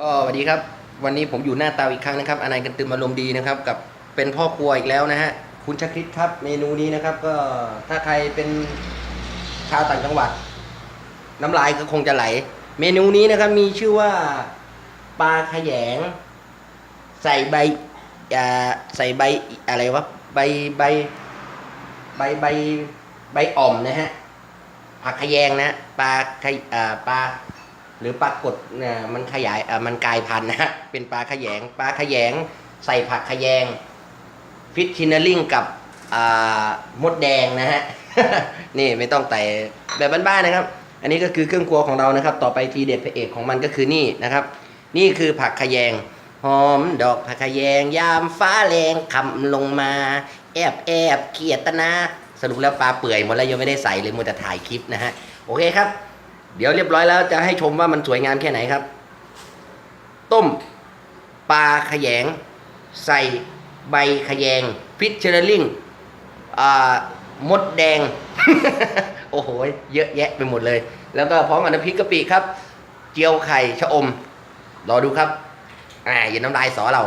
ก็สวัสดีครับ วันนี้ผมอยู่หน้าเตาอีกครั้งนะครับ อนายกันตืมอารมณ์ดีนะครับกับเป็นพ่อครัวอีกแล้วนะฮะคุณชคริตครับเมนูนี้นะครับ ก็ถ้าใครเป็นชาวต่างจังหวัด น้ำลายก็คงจะไหล เมนูนี้นะครับมีชื่อว่าปลาขยง ใส่ใบอ่าใส่ใบอะไรวะใบใบ ใบใบใบอ่อมนะฮะผักขยงนะปลาขยอ่าปลา หรือปลากดเนี่ยมันขยายเอ่อมันกลายพันธุ์นะฮะเป็นปลาขยงปลาขยงใส่ผักขยงฟิชชินเนอริงกับอ่ามดแดงนะฮะนี่ไม่ต้องแต่แบบบ้านๆนะครับ อันนี้ก็คือเครื่องครัวของเรานะครับ ต่อไปทีเด็ดพระเอกของมันก็คือนี่นะครับ นี่คือผักขยงหอมดอกผักขยงยามฟ้าแรงคำลงมา แอบแอบเกียรตนาสรุปแล้วปลาเปื่อยหมดแล้วยังไม่ได้ใส่เลยมัวแต่ถ่ายคลิปนะฮะโอเคครับ เดี๋ยวเรียบร้อยแล้วจะให้ชมว่ามันสวยงามแค่ไหนครับ ต้มปลาขยง ใส่ใบขยงฟิชเชอร์ลิงอ่ามดแดง โอ้โห เยอะแยะไปหมดเลย แล้วก็พร้อมกับน้ำพริกกะปิครับ เจียวไข่ชะอม รอดูครับ อ่าอย่าน้ำลายสอเรา